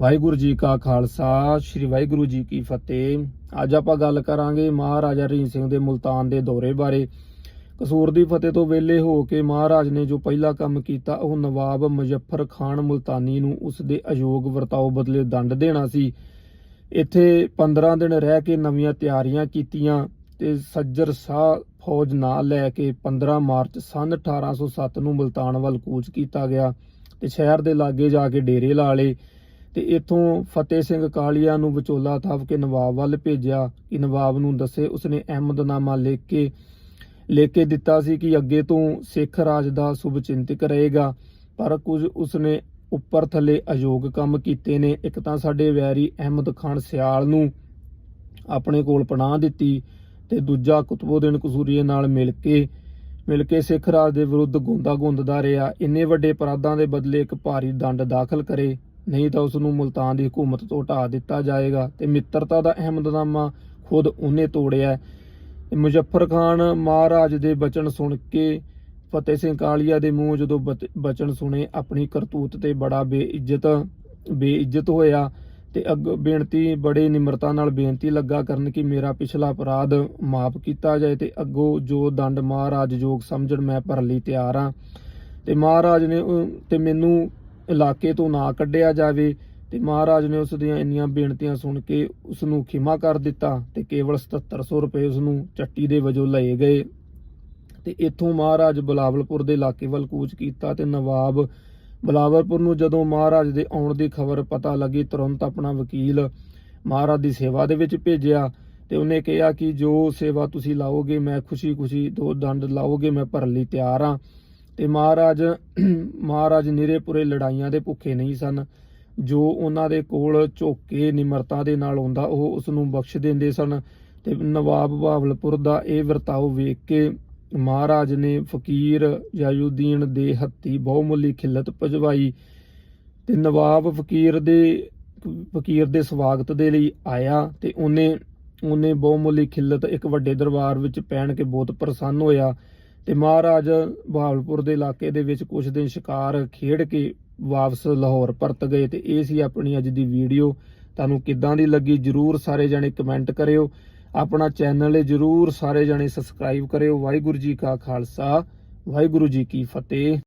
ਵਾਹਿਗੁਰੂ ਜੀ ਕਾ ਖਾਲਸਾ, ਸ੍ਰੀ ਵਾਹਿਗੁਰੂ ਜੀ ਕੀ ਫਤਿਹ। ਅੱਜ ਆਪਾਂ ਗੱਲ ਕਰਾਂਗੇ ਮਹਾਰਾਜਾ ਰਣਜੀਤ ਸਿੰਘ ਦੇ ਮੁਲਤਾਨ ਦੇ ਦੌਰੇ ਬਾਰੇ। ਕਸੂਰ ਦੀ ਫਤਿਹ ਤੋਂ ਵੇਲੇ ਹੋ ਕੇ ਮਹਾਰਾਜ ਨੇ ਜੋ ਪਹਿਲਾ ਕੰਮ ਕੀਤਾ, ਉਹ ਨਵਾਬ ਮੁਜ਼ੱਫਰ ਖਾਨ ਮੁਲਤਾਨੀ ਨੂੰ ਉਸ ਦੇ ਅਯੋਗ ਵਰਤਾਓ ਬਦਲੇ ਦੰਡ ਦੇਣਾ ਸੀ। ਇੱਥੇ 15 ਦਿਨ ਰਹਿ ਕੇ ਨਵੀਆਂ ਤਿਆਰੀਆਂ ਕੀਤੀਆਂ ਤੇ ਸੱਜਰ ਸ਼ਾਹ ਫੌਜ ਨਾਲ ਲੈ ਕੇ 15 ਮਾਰਚ ਸੰਨ 1807 ਨੂੰ ਮੁਲਤਾਨ ਵੱਲ ਕੂਚ ਕੀਤਾ ਗਿਆ ਤੇ ਸ਼ਹਿਰ ਦੇ ਲਾਗੇ ਜਾ ਕੇ ਡੇਰੇ ਲਾ ਲਏ। ਤੇ ਇਥੋਂ ਫਤਿਹ ਸਿੰਘ ਕਾਲੀਆ ਨੂੰ ਵਿਚੋਲਾ ਥਾਪ ਕੇ ਨਵਾਬ ਵੱਲ ਭੇਜਿਆ ਕਿ ਨਵਾਬ ਨੂੰ ਦੱਸੇ ਉਸਨੇ ਅਹਿਮਦਨਾਮਾ ਲਿਖ ਕੇ ਲਿਖ ਕੇ ਦਿੱਤਾ ਸੀ ਕਿ ਅੱਗੇ ਤੋਂ ਸਿੱਖ ਰਾਜ ਦਾ ਸੁਭਚਿੰਤਕ ਰਹੇਗਾ। ਪਰ ਕੁਝ ਉਸਨੇ ਉੱਪਰ ਥੱਲੇ ਅਯੋਗ ਕੰਮ ਕੀਤੇ ਨੇ। ਇੱਕ ਤਾਂ ਸਾਡੇ ਵੈਰੀ ਅਹਿਮਦ ਖਾਨ ਸਿਆਲ ਨੂੰ ਆਪਣੇ ਕੋਲ ਪਨਾਹ ਦਿੱਤੀ ਤੇ ਦੂਜਾ ਕੁਤਬਉਦੀਨ ਕਸੂਰੀਏ ਨਾਲ ਮਿਲ ਕੇ ਮਿਲ ਕੇ ਸਿੱਖ ਰਾਜ ਦੇ ਵਿਰੁੱਧ ਗੁੰਦਾ ਗੁੰਦਦਾ ਰਿਹਾ। ਇੰਨੇ ਵੱਡੇ ਅਪਰਾਧਾਂ ਦੇ ਬਦਲੇ ਇੱਕ ਭਾਰੀ ਦੰਡ ਦਾਖਲ ਕਰੇ। ਨਹੀਂ ਤਾਂ ਉਸ ਨੂੰ ਮੁਲਤਾਨ ਦੀ ਹਕੂਮਤ ਤੋਂ ਹਟਾ ਦਿੱਤਾ ਜਾਏਗਾ ਤੇ ਮਿੱਤਰਤਾ ਦਾ ਅਹਿਮਦਨਾਮਾ ਖੁਦ ਉਹਨੇ ਤੋੜਿਆ ਮੁਜ਼ੱਫਰ ਖਾਨ ਮਹਾਰਾਜ ਦੇ ਬਚਨ ਸੁਣ ਕੇ ਫਤਿਹ ਸਿੰਘ ਕਾਲੀਆ ਦੇ ਮੂੰਹ ਜਦੋਂ ਬਤ- ਬਚਨ ਸੁਣੇ, ਆਪਣੀ ਕਰਤੂਤ ਤੇ ਬੜਾ ਬੇਇੱਜ਼ਤ ਬੇਇੱਜ਼ਤ ਹੋਇਆ ਤੇ ਅੱਗ, ਬੇਨਤੀ, ਬੜੇ ਨਿਮਰਤਾ ਨਾਲ ਬੇਨਤੀ ਲੱਗਾ ਕਰਨ ਕਿ ਮੇਰਾ ਪਿਛਲਾ ਅਪਰਾਧ ਮਾਫ ਕੀਤਾ ਜਾਏ ਤੇ ਅੱਗੋਂ ਜੋ ਦੰਡ ਮਹਾਰਾਜ ਯੋਗ ਸਮਝਣ ਮੈਂ ਭਰਨ ਲਈ ਤਿਆਰ ਹਾਂ। ਤੇ ਮਹਾਰਾਜ ਨੇ ਉਹ- ਤੇ ਮੈਨੂੰ ਇਲਾਕੇ ਤੋਂ ਨਾ ਕੱਢਿਆ ਜਾਵੇ ਤੇ ਮਹਾਰਾਜ ਨੇ ਉਸ ਦੀਆਂ ਇੰਨੀਆਂ ਬੇਨਤੀਆਂ ਸੁਣ ਕੇ ਉਸ ਨੂੰ ਖਿਮਾ ਕਰ ਦਿੱਤਾ ਤੇ ਕੇਵਲ 7700 ਰੁਪਏ ਉਸ ਨੂੰ ਚੱਟੀ ਦੇ ਵਜੋਂ ਲਏ ਗਏ। ਤੇ ਇੱਥੋਂ ਮਹਾਰਾਜ ਬਲਾਵਲਪੁਰ ਦੇ ਇਲਾਕੇ ਵੱਲ ਕੂਚ ਕੀਤਾ ਤੇ ਨਵਾਬ ਬਲਾਵਲਪੁਰ ਨੂੰ ਜਦੋਂ ਮਹਾਰਾਜ ਦੇ ਆਉਣ ਦੀ ਖਬਰ ਪਤਾ ਲੱਗੀ, ਤੁਰੰਤ ਆਪਣਾ ਵਕੀਲ ਮਹਾਰਾਜ ਦੀ ਸੇਵਾ ਦੇ ਵਿੱਚ ਭੇਜਿਆ ਤੇ ਉਹਨੇ ਕਿਹਾ ਕਿ ਜੋ ਸੇਵਾ ਤੁਸੀਂ ਲਾਓਗੇ, ਮੈਂ ਖੁਸ਼ੀ-ਖੁਸ਼ੀ ਦੋ ਦੰਡ ਲਾਓਗੇ, ਮੈਂ ਭਰਨ ਲਈ ਤਿਆਰ ਹਾਂ। ਤੇ ਮਹਾਰਾਜ ਮਹਾਰਾਜ ਨਿਰੇਪੁਰੇ ਲੜਾਈਆਂ ਦੇ ਭੁੱਖੇ ਨਹੀਂ ਸਨ। ਜੋ ਉਹਨਾਂ ਦੇ ਕੋਲ ਝੋਕੇ ਨਿਮਰਤਾ ਦੇ ਨਾਲ ਆਉਂਦਾ, ਉਹ ਉਸ ਨੂੰ ਬਖਸ਼ ਦਿੰਦੇ ਸਨ। ਤੇ ਨਵਾਬ ਬਹਾਵਲਪੁਰ ਦਾ ਇਹ ਵਰਤਾਓ ਵੇਖ ਕੇ ਮਹਾਰਾਜ ਨੇ ਫਕੀਰ ਜਾਯੂਦੀਨ ਦੇ ਹੱਥੀ ਬਹੁਮੁੱਲੀ ਖਿੱਲਤ ਭਜਵਾਈ ਤੇ ਨਵਾਬ ਫਕੀਰ ਦੇ ਫਕੀਰ ਦੇ ਸਵਾਗਤ ਦੇ ਲਈ ਆਇਆ ਤੇ ਉਹਨੇ ਉਹਨੇ ਬਹੁਮੁੱਲੀ ਖਿੱਲਤ ਇੱਕ ਵੱਡੇ ਦਰਬਾਰ ਵਿੱਚ ਪਹਿਨ ਕੇ ਬਹੁਤ ਪ੍ਰਸੰਨ ਹੋਇਆ। ਤੇ ਮਹਾਰਾਜ ਬਹਾਵਲਪੁਰ ਦੇ ਇਲਾਕੇ ਦੇ ਵਿੱਚ ਕੁਝ ਦਿਨ ਸ਼ਿਕਾਰ ਖੇਡ ਕੇ ਵਾਪਸ ਲਾਹੌਰ ਪਰਤ ਗਏ ਤੇ ਇਹ ਸੀ ਆਪਣੀ ਅੱਜ ਦੀ ਵੀਡੀਓ। ਤੁਹਾਨੂੰ ਕਿੱਦਾਂ ਦੀ ਲੱਗੀ ਜਰੂਰ ਸਾਰੇ ਜਣੇ ਕਮੈਂਟ ਕਰਿਓ। ਆਪਣਾ ਚੈਨਲ ਜਰੂਰ ਸਾਰੇ ਜਣੇ ਸਬਸਕ੍ਰਾਈਬ ਕਰਿਓ। ਵਾਹਿਗੁਰੂ ਜੀ ਕਾ ਖਾਲਸਾ, ਵਾਹਿਗੁਰੂ ਜੀ ਕੀ ਫਤਿਹ।